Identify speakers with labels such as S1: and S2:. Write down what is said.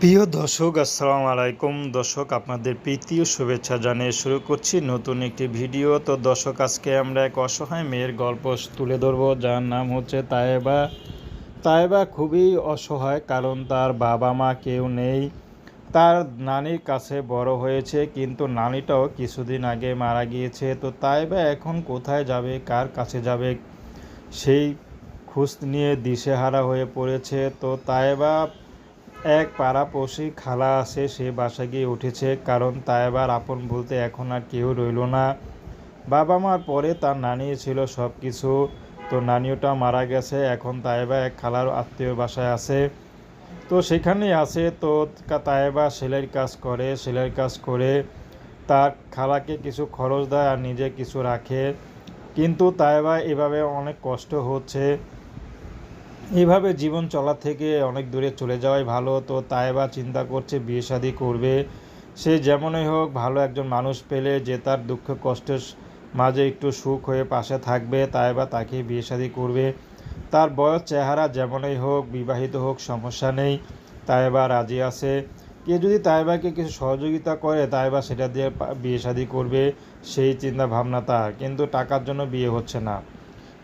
S1: প্রিয় দর্শক, আসসালামু আলাইকুম। দর্শক, আপনাদের প্রীতি ও শুভেচ্ছা জানিয়ে শুরু করছি নতুন একটি ভিডিও। তো দর্শক, আজকে আমরা এক অসহায় মেয়ের গল্প তুলে ধরবো। যার নাম হচ্ছে তায়েবা। তায়েবা খুবই অসহায়, কারণ তার বাবা মা কেউ নেই। তার নানির কাছে বড় হয়েছে, কিন্তু নানিটাও কিছুদিন আগে মারা গিয়েছে। তো তায়েবা এখন কোথায় যাবে, কার কাছে যাবে, সেই খুঁজ নিয়ে দিশেহারা হয়ে পড়েছে। তো তায়েবা এক পাড়াপড়শি খালা আছে, সে বাসা গিয়ে উঠেছে, কারণ তাইবার আপন বলতে এখন আর কেউ রইল না। বাবা মার পরে তার নানি ছিল সব কিছু তো নানিওটা মারা গেছে, এখন তাইবা এক খালার আত্মীয় বাসায় আছে। তো সেখানেই আছে, তো তাইবা সেলাইয়ের কাজ করে, সেলাইয়ের কাজ করে তার খালাকে কিছু খরচ দেয় আর নিজে কিছু রাখে। কিন্তু তাইবা এভাবে অনেক কষ্ট হচ্ছে। এইভাবে জীবন চলা থেকে অনেক দূরে চলে যাওয়াই ভালো। তো তাই বা চিন্তা করছে, বিয়ে শাদি করবে। সে যেমনই হোক, ভালো একজন মানুষ পেলে যে তার দুঃখ কষ্টের মাঝে একটু সুখ হয়ে পাশে থাকবে, তাই বা তাকে বিয়ে শাদি করবে। তার বয়স, চেহারা যেমনই হোক, বিবাহিত হোক, সমস্যা নেই, তাই বা রাজি আছে। কে যদি তাইবাকে কিছু সহযোগিতা করে তাইবা সেটা দিয়ে বিয়ে শাদি করবে, সেই চিন্তা ভাবনা তার। কিন্তু টাকার জন্য বিয়ে হচ্ছে না।